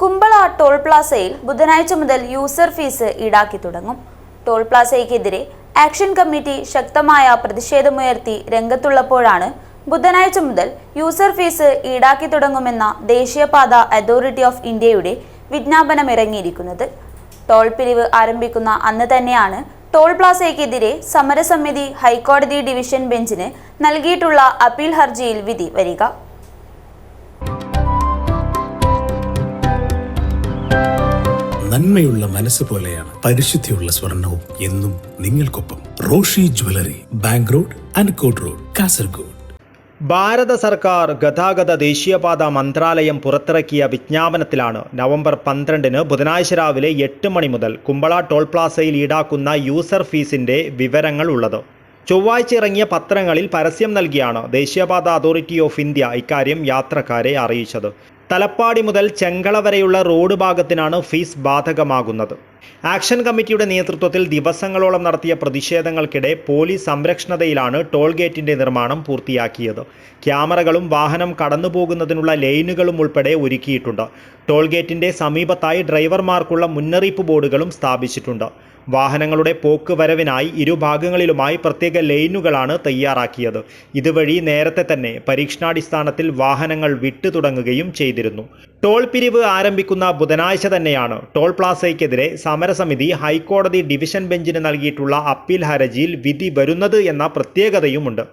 Kumbla toll പ്ലാസയിൽ ബുധനാഴ്ച മുതൽ user fees ഈടാക്കി തുടങ്ങും. ടോൾ പ്ലാസയ്ക്കെതിരെ ആക്ഷൻ കമ്മിറ്റി ശക്തമായ പ്രതിഷേധമുയർത്തി രംഗത്തുള്ളപ്പോഴാണ് ബുധനാഴ്ച മുതൽ യൂസർ ഫീസ് ഈടാക്കി തുടങ്ങുമെന്ന ദേശീയപാത അതോറിറ്റി ഓഫ് ഇന്ത്യയുടെ വിജ്ഞാപനം ഇറങ്ങിയിരിക്കുന്നത് ടോൾ പിരിവ് ആരംഭിക്കുന്ന അന്ന് തന്നെയാണ് ടോൾ പ്ലാസയ്ക്കെതിരെ സമരസമിതി ഹൈക്കോടതി ഡിവിഷൻ ബെഞ്ചിന് നൽകിയിട്ടുള്ള അപ്പീൽ ഹർജിയിൽ വിധി വരിക. നന്മയുള്ള മനസ്സ് പോലെയാണ് പരിശുദ്ധിയുള്ള സ്വർണവും എന്നും നിങ്ങൾക്കൊപ്പം Roshi jewellery bank road Ancot road Kasaragod. ഭാരത സർക്കാർ ഗതാഗത ദേശീയപാത മന്ത്രാലയം പുറത്തിറക്കിയ വിജ്ഞാപനത്തിലാണ് നവംബർ പന്ത്രണ്ടിന് ബുധനാഴ്ച രാവിലെ എട്ട് മണി മുതൽ കുമ്പള ടോൾ പ്ലാസയിൽ ഈടാക്കുന്ന യൂസർ ഫീസിന്റെ വിവരങ്ങൾ ഉള്ളത്. ചൊവ്വാഴ്ച ഇറങ്ങിയ പത്രങ്ങളിൽ പരസ്യം നൽകിയാണ് ദേശീയപാത അതോറിറ്റി ഓഫ് ഇന്ത്യ ഇക്കാര്യം യാത്രക്കാരെ അറിയിച്ചത്. തലപ്പാടി മുതൽ ചെങ്കള വരെയുള്ള റോഡ് ഭാഗത്തിനാണ് ഫീസ് ബാധകമാകുന്നത്. ആക്ഷൻ കമ്മിറ്റിയുടെ നേതൃത്വത്തിൽ ദിവസങ്ങളോളം നടത്തിയ പ്രതിഷേധങ്ങൾക്കിടെ പോലീസ് സംരക്ഷണതയിലാണ് ടോൾ ഗേറ്റിന്റെ നിർമ്മാണം പൂർത്തിയാക്കിയത്. ക്യാമറകളും വാഹനം കടന്നുപോകുന്നതിനുള്ള ലൈനുകളും ഉൾപ്പെടെ ഒരുക്കിയിട്ടുണ്ട്. ടോൾ ഗേറ്റിന്റെ സമീപത്തായി ഡ്രൈവർമാർക്കുള്ള മുന്നറിയിപ്പ് ബോർഡുകളും സ്ഥാപിച്ചിട്ടുണ്ട്. വാഹനങ്ങളുടെ പോക്ക് വരവിനായി ഇരുഭാഗങ്ങളിലുമായി പ്രത്യേക ലൈനുകളാണ് തയ്യാറാക്കിയത്. ഇതുവഴി നേരത്തെ തന്നെ പരീക്ഷണാടിസ്ഥാനത്തിൽ വാഹനങ്ങൾ വിട്ടു തുടങ്ങുകയും ചെയ്തിരുന്നു. ടോൾ പിരിവ് ആരംഭിക്കുന്ന ബുധനാഴ്ച തന്നെയാണ് ടോൾ പ്ലാസയ്ക്കെതിരെ സമരസമിതി ഹൈക്കോടതി ഡിവിഷൻ ബെഞ്ചിന് നൽകിയിട്ടുള്ള അപ്പീൽ ഹർജിയിൽ വിധി വരുന്നത് എന്ന പ്രത്യേകതയുമുണ്ട്.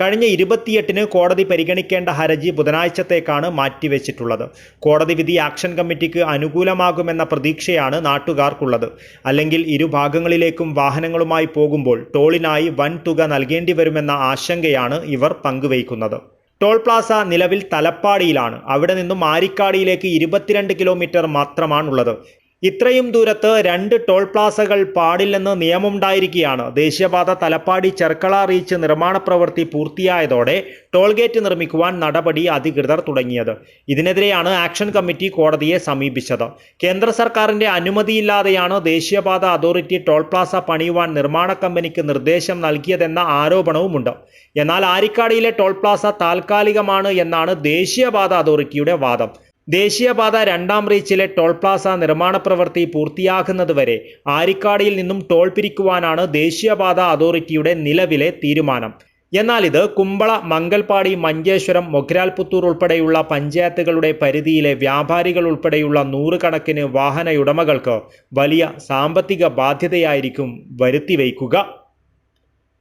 കഴിഞ്ഞ ഇരുപത്തിയെട്ടിന് കോടതി പരിഗണിക്കേണ്ട ഹർജി ബുധനാഴ്ചത്തേക്കാണ് മാറ്റിവെച്ചിട്ടുള്ളത്. കോടതി വിധി ആക്ഷൻ കമ്മിറ്റിക്ക് അനുകൂലമാകുമെന്ന പ്രതീക്ഷയാണ് നാട്ടുകാർക്കുള്ളത്. അല്ലെങ്കിൽ ഇരുഭാഗങ്ങളിലേക്കും വാഹനങ്ങളുമായി പോകുമ്പോൾ ടോളിനായി വൻ തുക നൽകേണ്ടി വരുമെന്ന ആശങ്കയാണ് ഇവർ പങ്കുവയ്ക്കുന്നത്. ടോൾ പ്ലാസ നിലവിൽ തലപ്പാടിയിലാണ്. അവിടെ നിന്നും ആരിക്കാടിയിലേക്ക് ഇരുപത്തിരണ്ട് കിലോമീറ്റർ മാത്രമാണുള്ളത്. ഇത്രയും ദൂരത്ത് രണ്ട് ടോൾ പ്ലാസകൾ പാടില്ലെന്ന് നിയമമുണ്ടായിരിക്കുകയാണ്. ദേശീയപാത തലപ്പാടി ചെർക്കള റീച്ച് നിർമ്മാണ പ്രവൃത്തി പൂർത്തിയായതോടെ ടോൾ ഗേറ്റ് നിർമ്മിക്കുവാൻ നടപടി അധികൃതർ തുടങ്ങിയത്. ഇതിനെതിരെയാണ് ആക്ഷൻ കമ്മിറ്റി കോടതിയെ സമീപിച്ചത്. കേന്ദ്ര സർക്കാരിന്റെ അനുമതിയില്ലാതെയാണ് ദേശീയപാത അതോറിറ്റി ടോൾ പ്ലാസ പണിയുവാൻ നിർമ്മാണ കമ്പനിക്ക് നിർദ്ദേശം നൽകിയതെന്ന ആരോപണവുമുണ്ട്. എന്നാൽ ആരിക്കാടിയിലെ ടോൾ പ്ലാസ താൽക്കാലികമാണ് എന്നാണ് ദേശീയപാത അതോറിറ്റിയുടെ വാദം. ദേശീയപാത രണ്ടാം റീച്ചിലെ ടോൾ പ്ലാസ നിർമ്മാണ പ്രവൃത്തി പൂർത്തിയാകുന്നതുവരെ ആരിക്കാടിയിൽ നിന്നും ടോൾ പിരിക്കുവാനാണ് ദേശീയപാത അതോറിറ്റിയുടെ നിലവിലെ തീരുമാനം. എന്നാൽ ഇത് കുമ്പള മംഗൽപാടി മഞ്ചേശ്വരം മൊഗ്രാൽപുത്തൂർ ഉൾപ്പെടെയുള്ള പഞ്ചായത്തുകളുടെ പരിധിയിലെ വ്യാപാരികൾ ഉൾപ്പെടെയുള്ള നൂറുകണക്കിന് വാഹനയുടമകൾക്ക് വലിയ സാമ്പത്തിക ബാധ്യതയായിരിക്കും വരുത്തിവയ്ക്കുക.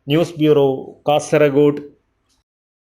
News bureau Kasaragod.